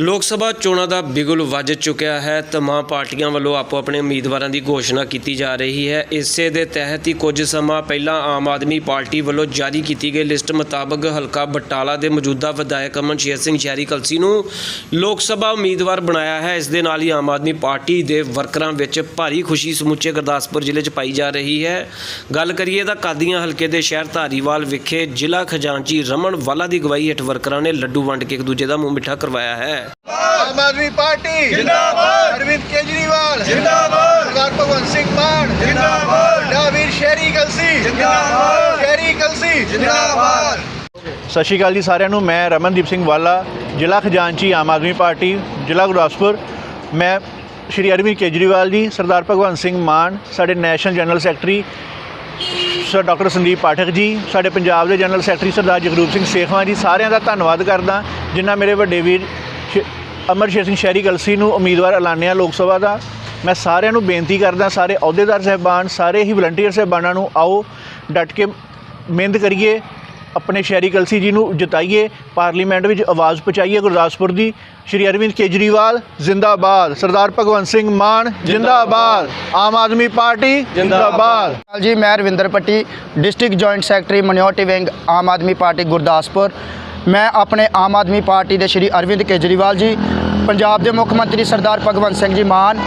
ਲੋਕ ਸਭਾ ਚੋਣਾਂ ਦਾ ਬਿਗੁਲ ਵੱਜ ਚੁੱਕਿਆ ਹੈ ਤਮਾਮ ਪਾਰਟੀਆਂ ਵੱਲੋਂ ਆਪੋ ਆਪਣੇ ਉਮੀਦਵਾਰਾਂ ਦੀ ਘੋਸ਼ਣਾ ਕੀਤੀ ਜਾ ਰਹੀ ਹੈ। ਇਸੇ ਦੇ ਤਹਿਤ ਹੀ ਕੁਝ ਸਮਾਂ ਪਹਿਲਾਂ ਆਮ ਆਦਮੀ ਪਾਰਟੀ ਵੱਲੋਂ ਜਾਰੀ ਕੀਤੀ ਗਈ ਲਿਸਟ ਮੁਤਾਬਕ ਹਲਕਾ ਬਟਾਲਾ ਦੇ ਮੌਜੂਦਾ ਵਿਧਾਇਕ ਅਮਨ ਸ਼ੇਰ ਸਿੰਘ ਸ਼ਹਿਰੀ ਕਲਸੀ ਨੂੰ ਲੋਕ ਸਭਾ ਉਮੀਦਵਾਰ ਬਣਾਇਆ ਹੈ। ਇਸ ਦੇ ਨਾਲ ਹੀ ਆਮ ਆਦਮੀ ਪਾਰਟੀ ਦੇ ਵਰਕਰਾਂ ਵਿੱਚ ਭਾਰੀ ਖੁਸ਼ੀ ਸਮੁੱਚੇ ਗੁਰਦਾਸਪੁਰ ਜ਼ਿਲ੍ਹੇ 'ਚ ਪਾਈ ਜਾ ਰਹੀ ਹੈ। ਗੱਲ ਕਰੀਏ ਤਾਂ ਕਾਦੀਆਂ ਹਲਕੇ ਦੇ ਸ਼ਹਿਰ ਧਾਰੀਵਾਲ ਵਿਖੇ ਜ਼ਿਲ੍ਹਾ ਖਜ਼ਾਨਚੀ ਰਮਨ ਵਾਲਾ ਦੀ ਗਵਾਹੀ ਹੇਠ ਵਰਕਰਾਂ ਨੇ ਲੱਡੂ ਵੰਡ ਕੇ ਇੱਕ ਦੂਜੇ ਦਾ ਮੂੰਹ ਮਿੱਠਾ ਕਰਵਾਇਆ ਹੈ। ਆਮ ਆਦਮੀ ਪਾਰਟੀ। ਜਿੰਦਾਬਾਦ। ਅਰਵਿੰਦ ਕੇਜਰੀਵਾਲ। ਜਿੰਦਾਬਾਦ। ਸਰਦਾਰ ਭਗਵੰਤ ਸਿੰਘ ਮਾਨ। ਜਿੰਦਾਬਾਦ। ਡਾਵੀਰ ਸ਼ਹਿਰੀ ਕਲਸੀ। ਜਿੰਦਾਬਾਦ। ਸ਼ਹਿਰੀ ਕਲਸੀ। ਜਿੰਦਾਬਾਦ। ਸਤਿ ਸ਼੍ਰੀ ਅਕਾਲ ਜੀ ਸਾਰਿਆਂ ਨੂੰ। ਮੈਂ ਰਮਨਦੀਪ ਸਿੰਘ ਵਾਲਾ ਜ਼ਿਲ੍ਹਾ ਖਜ਼ਾਨਚੀ ਆਮ ਆਦਮੀ ਪਾਰਟੀ ਜ਼ਿਲ੍ਹਾ ਗੁਰਦਾਸਪੁਰ। ਮੈਂ ਸ਼੍ਰੀ ਅਰਵਿੰਦ ਕੇਜਰੀਵਾਲ ਜੀ ਸਰਦਾਰ ਭਗਵੰਤ ਸਿੰਘ ਮਾਨ ਸਾਡੇ national general secretary sir doctor Sandeep Pathak ji ਸਾਡੇ ਪੰਜਾਬ ਦੇ ਜਨਰਲ ਸੈਕਟਰੀ ਸਰਦਾਰ ਜਗਰੂਪ ਸਿੰਘ ਸੇਖਵਾਂ ਜੀ ਸਾਰਿਆਂ ਦਾ ਧੰਨਵਾਦ ਕਰਦਾ ਜਿਨ੍ਹਾਂ ਮੇਰੇ ਵੱਡੇ ਵੀਰ ਅਮਰਸ਼ੇਰ ਸਿੰਘ ਸ਼ਹਿਰੀ ਕਲਸੀ ਨੂੰ ਉਮੀਦਵਾਰ ਐਲਾਨਿਆ ਲੋਕ ਸਭਾ ਦਾ। ਮੈਂ ਸਾਰਿਆਂ ਨੂੰ ਬੇਨਤੀ ਕਰਦਾ, ਸਾਰੇ ਅਹੁਦੇਦਾਰ ਸਹਿਬਾਨ, ਸਾਰੇ ਹੀ ਵਲੰਟੀਅਰ ਸਹਿਬਾਨਾਂ ਨੂੰ ਆਓ, ਡਟ ਕੇ ਮਿਹਨਤ ਕਰੀਏ, ਆਪਣੇ ਸ਼ਹਿਰੀ ਕਲਸੀ ਜੀ ਨੂੰ ਜਿਤਾਈਏ, ਪਾਰਲੀਮੈਂਟ ਵਿੱਚ ਆਵਾਜ਼ ਪਹੁੰਚਾਈਏ ਗੁਰਦਾਸਪੁਰ ਦੀ। ਸ਼੍ਰੀ ਅਰਵਿੰਦ ਕੇਜਰੀਵਾਲ, ਜ਼ਿੰਦਾਬਾਦ। ਸਰਦਾਰ ਭਗਵੰਤ ਸਿੰਘ ਮਾਨ, ਜ਼ਿੰਦਾਬਾਦ। ਆਮ ਆਦਮੀ ਪਾਰਟੀ, ਜ਼ਿੰਦਾਬਾਦ। ਸਤਿ ਜੀ, ਮੈਂ Ravinder Patti, district joint secretary minority wing Aam Aadmi party Gurdaspur. ਮੈਂ ਆਪਣੇ ਆਮ ਆਦਮੀ ਪਾਰਟੀ ਦੇ ਸ਼੍ਰੀ ਅਰਵਿੰਦ ਕੇਜਰੀਵਾਲ ਜੀ, ਪੰਜਾਬ ਦੇ ਮੁੱਖ ਮੰਤਰੀ ਸਰਦਾਰ ਭਗਵੰਤ ਸਿੰਘ ਜੀ ਮਾਨ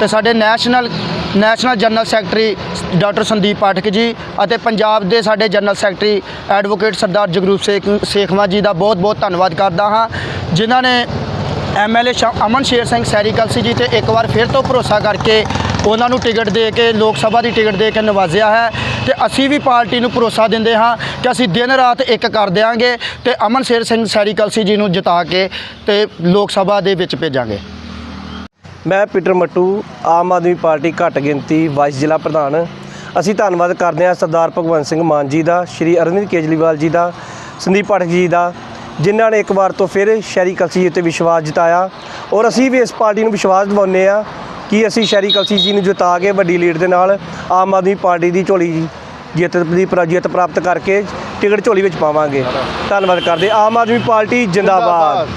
ਤੇ ਸਾਡੇ national national general secretary doctor Sandeep Pathak ji ਅਤੇ ਪੰਜਾਬ ਦੇ ਸਾਡੇ general secretary advocate Sardar Jagroop Sekh, Sekhwan ji ਦਾ ਬਹੁਤ ਬਹੁਤ ਧੰਨਵਾਦ ਕਰਦਾ ਹਾਂ, ਜਿਨ੍ਹਾਂ ਨੇ ਐਮਐਲਏ ਅਮਨ ਸ਼ੇਰ ਸਿੰਘ ਸੈਰੀ ਕਲਸੀ ਜੀ ਤੇ ਇੱਕ ਵਾਰ ਫਿਰ ਤੋਂ ਭਰੋਸਾ ਕਰਕੇ ਉਹਨਾਂ ਨੂੰ ਟਿਕਟ ਦੇ ਕੇ, ਲੋਕ ਸਭਾ ਦੀ ਟਿਕਟ ਦੇ ਕੇ ਨਵਾਜ਼ਿਆ ਹੈ ਤੇ ਅਸੀਂ ਵੀ ਪਾਰਟੀ ਨੂੰ ਭਰੋਸਾ ਦਿੰਦੇ ਹਾਂ ਕਿ ਅਸੀਂ ਦਿਨ ਰਾਤ ਇੱਕ ਕਰ ਦਿਆਂਗੇ ਤੇ ਅਮਨ ਸ਼ੇਰ ਸਿੰਘ ਸੈਰੀ ਕਲਸੀ ਜੀ ਨੂੰ ਜਿਤਾ ਕੇ ਤੇ ਲੋਕ ਸਭਾ ਦੇ ਵਿੱਚ ਭੇਜਾਂਗੇ। ਮੈਂ ਪੀਟਰ ਮੱਟੂ, ਆਮ ਆਦਮੀ ਪਾਰਟੀ ਘੱਟ ਗਿਣਤੀ ਵਾਈਸ ਜ਼ਿਲ੍ਹਾ ਪ੍ਰਧਾਨ। ਅਸੀਂ ਧੰਨਵਾਦ ਕਰਦੇ ਹਾਂ ਸਰਦਾਰ ਭਗਵੰਤ ਸਿੰਘ ਮਾਨ ਜੀ ਦਾ, ਸ਼੍ਰੀ ਅਰਵਿੰਦ ਕੇਜਰੀਵਾਲ ਜੀ ਦਾ, ਸੰਦੀਪ ਪਾਠਕ ਜੀ ਦਾ ਜਿਨ੍ਹਾਂ ਨੇ ਇੱਕ ਵਾਰ ਤੋਂ ਫਿਰ ਸ਼ਹਿਰੀ ਕਲਸੀ ਉੱਤੇ ਵਿਸ਼ਵਾਸ ਜਤਾਇਆ ਔਰ ਅਸੀਂ ਵੀ ਇਸ ਪਾਰਟੀ ਨੂੰ ਵਿਸ਼ਵਾਸ ਦਿਵਾਉਂਦੇ ਆ ਕਿ ਅਸੀਂ ਸ਼ਹਿਰੀ ਕਲਸੀ ਜੀ ਨੂੰ ਜਿਤਾ ਕੇ ਵੱਡੀ ਲੀਡ ਦੇ ਨਾਲ ਆਮ ਆਦਮੀ ਪਾਰਟੀ ਦੀ ਝੋਲੀ ਜਿੱਤ ਦੀ ਪ੍ਰਾ- ਜਿੱਤ ਪ੍ਰਾਪਤ ਕਰਕੇ ਟਿਕਟ ਝੋਲੀ ਵਿੱਚ ਪਾਵਾਂਗੇ। ਧੰਨਵਾਦ ਕਰਦੇ ਆਮ ਆਦਮੀ ਪਾਰਟੀ ਜਿੰਦਾਬਾਦ।